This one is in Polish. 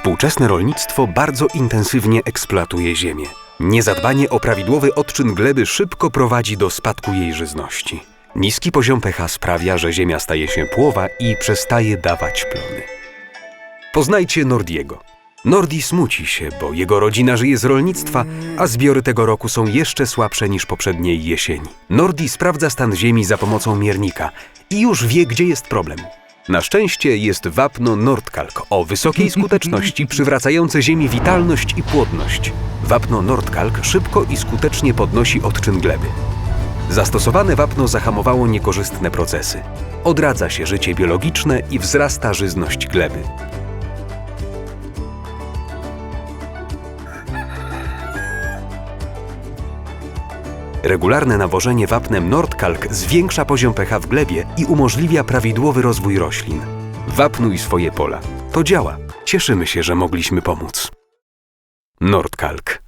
Współczesne rolnictwo bardzo intensywnie eksploatuje ziemię. Niezadbanie o prawidłowy odczyn gleby szybko prowadzi do spadku jej żyzności. Niski poziom pH sprawia, że ziemia staje się płowa i przestaje dawać plony. Poznajcie Nordiego. Nordi smuci się, bo jego rodzina żyje z rolnictwa, a zbiory tego roku są jeszcze słabsze niż poprzedniej jesieni. Nordi sprawdza stan ziemi za pomocą miernika i już wie, gdzie jest problem. Na szczęście jest wapno Nordkalk o wysokiej skuteczności przywracające ziemi witalność i płodność. Wapno Nordkalk szybko i skutecznie podnosi odczyn gleby. Zastosowane wapno zahamowało niekorzystne procesy. Odradza się życie biologiczne i wzrasta żyzność gleby. Regularne nawożenie wapnem Nordkalk zwiększa poziom pH w glebie i umożliwia prawidłowy rozwój roślin. Wapnuj swoje pola. To działa. Cieszymy się, że mogliśmy pomóc. Nordkalk.